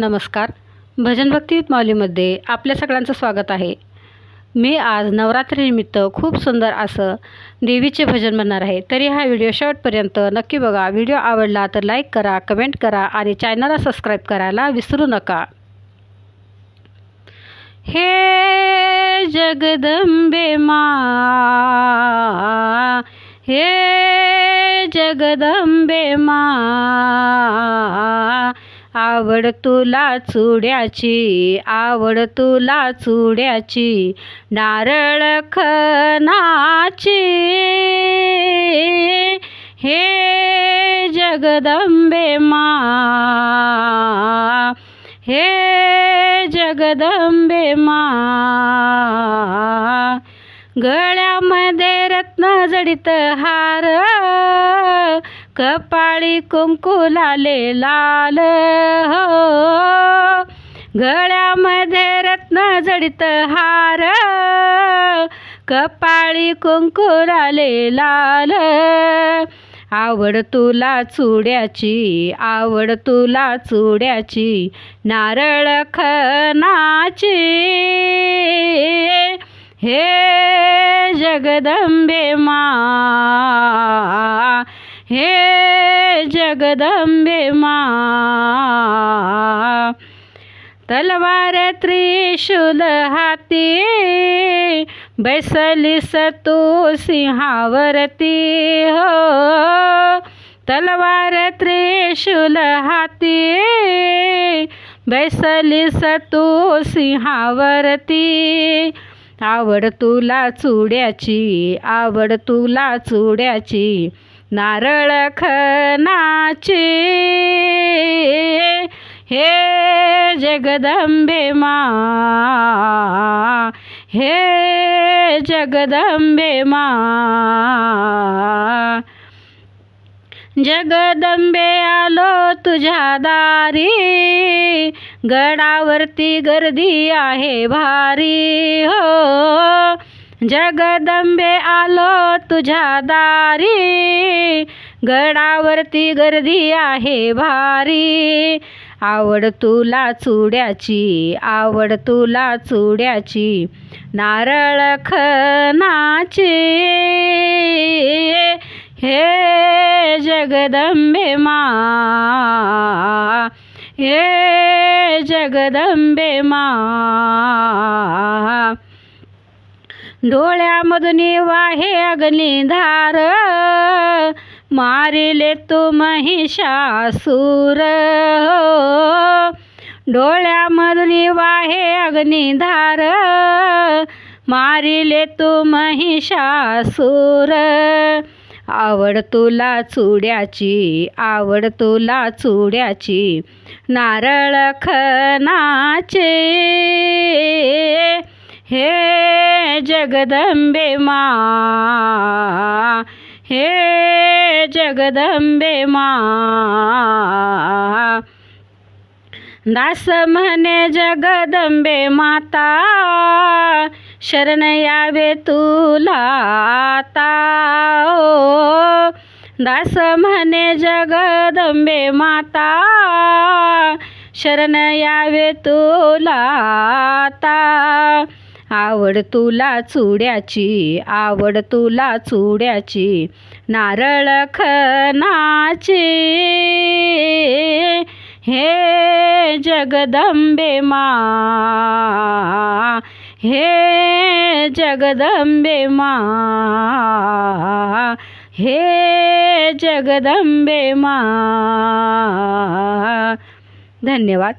नमस्कार. भजन भक्ती माऊलीमध्ये आपल्या सगळ्यांचं स्वागत आहे. मी आज नवरात्रीनिमित्त खूप सुंदर असं देवीचे भजन म्हणणार आहे. तरी हा व्हिडिओ शेवटपर्यंत नक्की बघा. व्हिडिओ आवडला तर लाईक करा कमेंट करा आणि चॅनलला सबस्क्राईब करायला विसरू नका. हे जगदंबे मा हे जगदंबे मा आवड तुला चुड्याची आवड तुला चुड्याची नारळ खनाची. हे जगदंबे मा हे जगदंबे मा. गळ्यामध्ये रत्न जडित हार कपाळी कुंकू लाले लाल हो. गळ्यामध्ये रत्न जडित हार कपाळी कुंकू लाले लाल. आवड तुला चुड्याची आवड तुला चुड्याची नारळ खनाची. हे जगदंबे मा हे जगदंबे मा. तलवार त्रिशूल हाती बैसली सतू सिंहावरती हो. तलवार त्रिशूल हाती बैसली सतू सिंहावरती. आवड तुला चुड्याची आवड तुला चुड्याची नारळ खनाची. हे जगदंबे मा हे जगदंबे मा. जगदंबे आलो तुझ्या दारी गडावरती गर्दी आहे भारी. हो जगदंबे आलो तुझ्या दारी गडावरती गर्दी आहे भारी. आवड तुला चुड्याची आवड तुला चुड्याची नारळ खनाची. हे जगदंबे मा हे जगदंबे मा. डोळ्यामधून वाहे अग्निधार मारिले तू महिषासूर. डोळ्यामधून वाहे अग्निधार मारिले तू महिषासूर. आवड तुला चुड्याची आवड तुला चुड्याची. नारळ खनाचे. हे जगदंबे मा. हे जगदंबे मा. दास म्हणे जगदंबे माता शरण यावे तुला ओ दास म्हणे जगदंबे माता शरण यावे तुला आवड तुला चुड्याची आवड तुला चुड्याची नारळ खनाचे. हे जगदंबे मा हे जगदंबे मा हे जगदंबे मा. धन्यवाद.